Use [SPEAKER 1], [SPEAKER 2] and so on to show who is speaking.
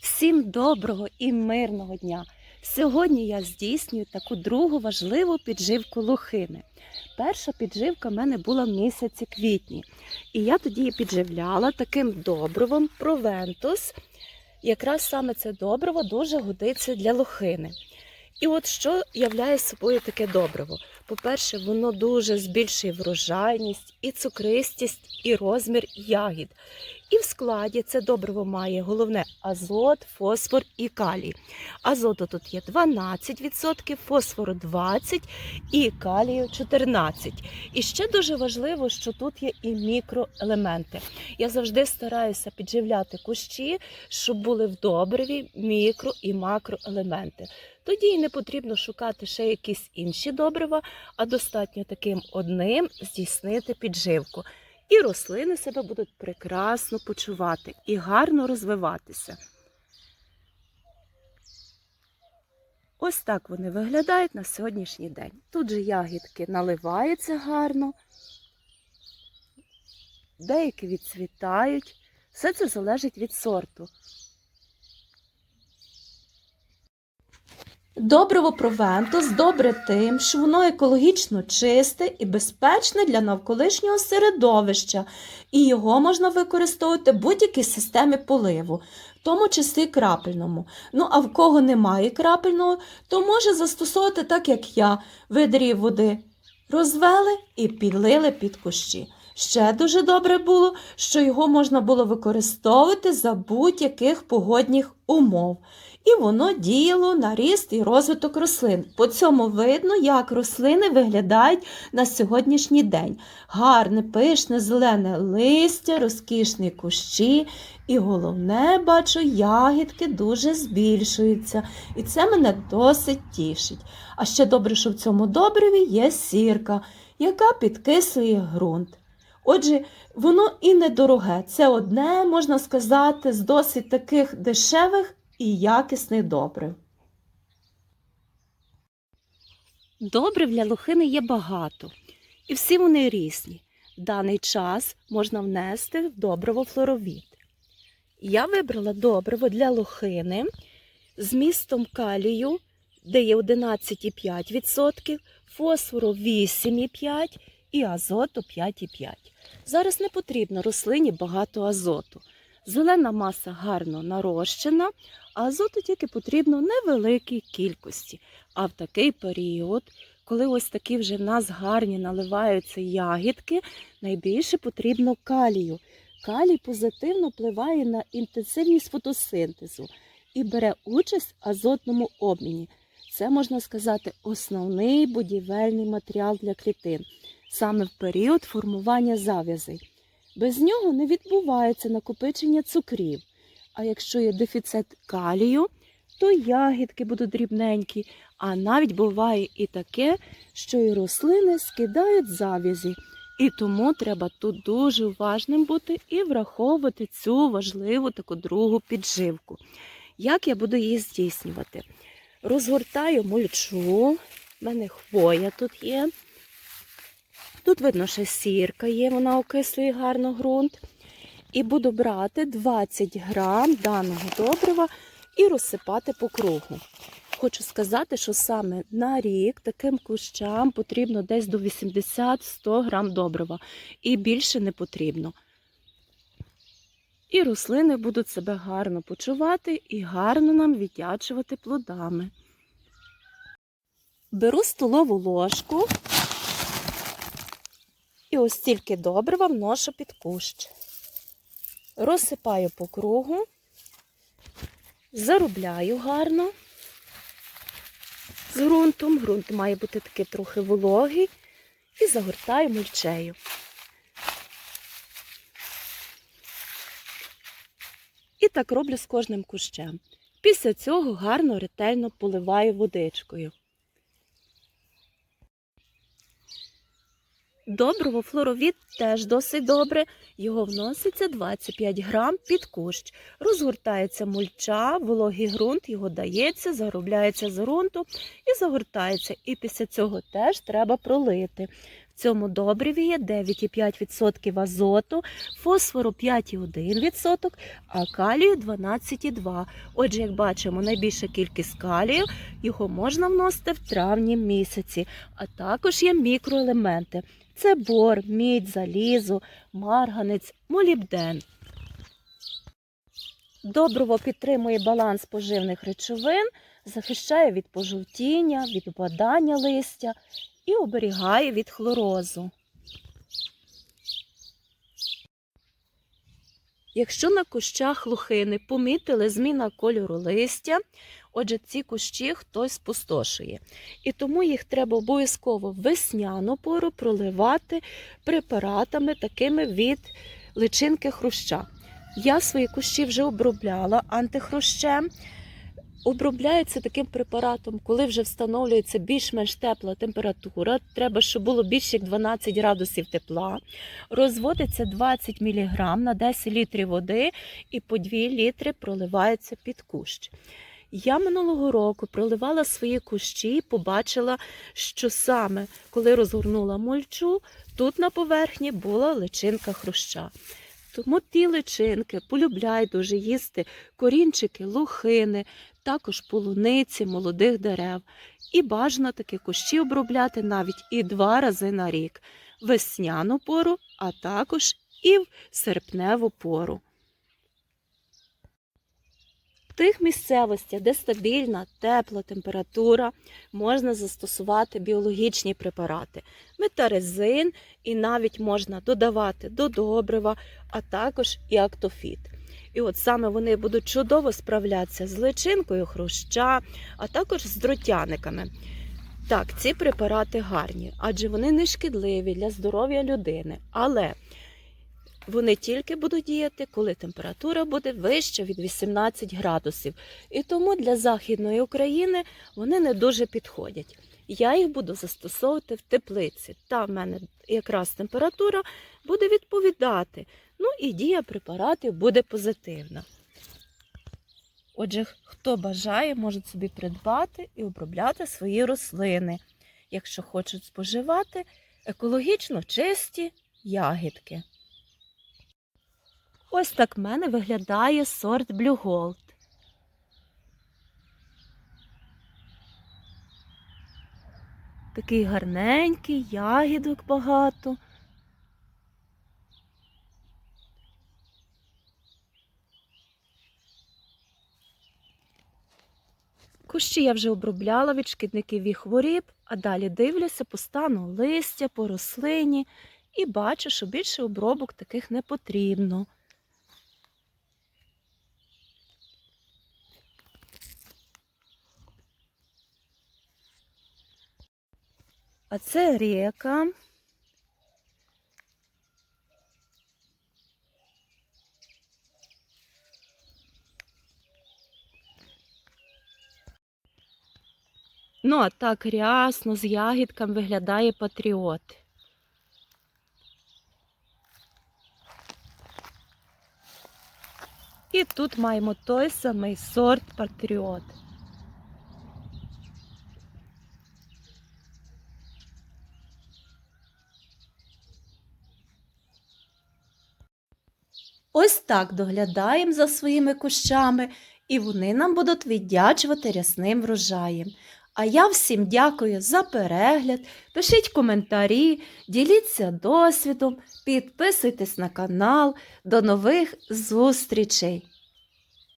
[SPEAKER 1] Всім доброго і мирного дня! Сьогодні я здійснюю таку другу важливу підживку лохини. Перша підживка в мене була в місяці квітні, і я тоді її підживляла таким добривом Провентус. Якраз саме це добриво дуже годиться для лохини. І от що являє собою таке добриво? По-перше, воно дуже збільшує врожайність, і цукристість, і розмір ягід. І в складі це добриво має головне азот, фосфор і калій. Азоту тут є 12%, фосфору 20% і калію 14%. І ще дуже важливо, що тут є і мікроелементи. Я завжди стараюся підживляти кущі, щоб були в добриві мікро і макроелементи. Тоді і не потрібно шукати ще якісь інші добрива, а достатньо таким одним здійснити підживку. І рослини себе будуть прекрасно почувати і гарно розвиватися. Ось так вони виглядають на сьогоднішній день. Тут же ягідки наливаються гарно, деякі відцвітають. Все це залежить від сорту. Добриво Провентус добре тим, що воно екологічно чисте і безпечне для навколишнього середовища, і його можна використовувати в будь-якій системі поливу, в тому числі крапельному. Ну а в кого немає крапельного, то може застосовувати так, як я, видрі води. Розвели і підлили під кущі. Ще дуже добре було, що його можна було використовувати за будь-яких погодних умов. І воно діяло на ріст і розвиток рослин. По цьому видно, як рослини виглядають на сьогоднішній день. Гарне, пишне, зелене листя, розкішні кущі. І головне, бачу, ягідки дуже збільшуються. І це мене досить тішить. А ще добре, що в цьому добриві є сірка, яка підкислює ґрунт. Отже, воно і недороге. Це одне, можна сказати, з досить таких дешевих і якісних добрив. Добрив для лохини є багато, і всі вони різні. В даний час можна внести в добриво флоровід. Я вибрала добриво для лохини з містом калію, де є 11,5%, фосфору 8,5% і азоту 5,5%. Зараз не потрібно рослині багато азоту. Зелена маса гарно нарощена, а азоту тільки потрібно невеликій кількості. А в такий період, коли ось такі вже в нас гарні наливаються ягідки, найбільше потрібно калію. Калій позитивно впливає на інтенсивність фотосинтезу і бере участь в азотному обміні. Це, можна сказати, основний будівельний матеріал для клітин, саме в період формування зав'язей. Без нього не відбувається накопичення цукрів. А якщо є дефіцит калію, то ягідки будуть дрібненькі, а навіть буває і таке, що і рослини скидають зав'язі. І тому треба тут дуже уважним бути і враховувати цю важливу таку другу підживку. Як я буду її здійснювати? Розгортаю мульчу, в мене хвоя тут є. Тут видно, що сірка є, вона окислює гарно ґрунт. І буду брати 20 грам даного добрива і розсипати по кругу. Хочу сказати, що саме на рік таким кущам потрібно десь до 80-100 грам добрива. І більше не потрібно. І рослини будуть себе гарно почувати і гарно нам віддячувати плодами. Беру столову ложку і ось стільки добрива вношу під кущ. Розсипаю по кругу, заробляю гарно з ґрунтом. Ґрунт має бути такий трохи вологий. І загортаю мульчею. І так роблю з кожним кущем. Після цього гарно ретельно поливаю водичкою. Добриво флоровід теж досить добре. Його вноситься 25 грам під кущ. Розгортається мульча, вологий ґрунт, його дається, заробляється з ґрунту і загортається. І після цього теж треба пролити. В цьому добриві є 9,5% азоту, фосфору 5,1%, а калію 12,2%. Отже, як бачимо, найбільша кількість калію його можна вносити в травні місяці, а також є мікроелементи. Це бор, мідь, залізо, марганець, молібден. Добриво підтримує баланс поживних речовин, захищає від пожовтіння, від опадання листя і оберігає від хлорозу. Якщо на кущах лухини помітили зміна кольору листя, отже, ці кущі хтось спустошує. І тому їх треба обов'язково весняну пору проливати препаратами, такими від личинки хруща. Я свої кущі вже обробляла антихрущем. Обробляється таким препаратом, коли вже встановлюється більш-менш тепла температура. Треба, щоб було більше як 12 градусів тепла. Розводиться 20 мг на 10 літрів води і по 2 літри проливається під кущ. Я минулого року проливала свої кущі і побачила, що саме коли розгорнула мульчу, тут на поверхні була личинка хруща. Тому личинки полюбляй дуже їсти корінчики, лухини, також полуниці, молодих дерев. І бажано такі кущі обробляти навіть і два рази на рік весняну пору, а також і в серпневу пору. В тих місцевостях, де стабільна тепла температура, можна застосувати біологічні препарати, метарезин і навіть можна додавати до добрива, а також і актофіт. І от саме вони будуть чудово справлятися з личинкою хруща, а також з дротяниками. Так, ці препарати гарні, адже вони не шкідливі для здоров'я людини. Але вони тільки будуть діяти, коли температура буде вища від 18 градусів. І тому для Західної України вони не дуже підходять. Я їх буду застосовувати в теплиці. Там в мене якраз температура буде відповідати. Ну і дія препаратів буде позитивна. Отже, хто бажає, може собі придбати і обробляти свої рослини, якщо хочуть споживати екологічно чисті ягідки. Ось так в мене виглядає сорт Gold. Такий гарненький, ягідок багато. Кущі я вже обробляла від шкідників і хворіб, а далі дивлюся по стану листя, по рослині і бачу, що більше обробок таких не потрібно. А це река. Ну, а так рясно з ягідками виглядає патріот. І тут маємо той самий сорт патріот. Ось так доглядаємо за своїми кущами, і вони нам будуть віддячувати рясним врожаєм. А я всім дякую за перегляд. Пишіть коментарі, діліться досвідом, підписуйтесь на канал. До нових зустрічей!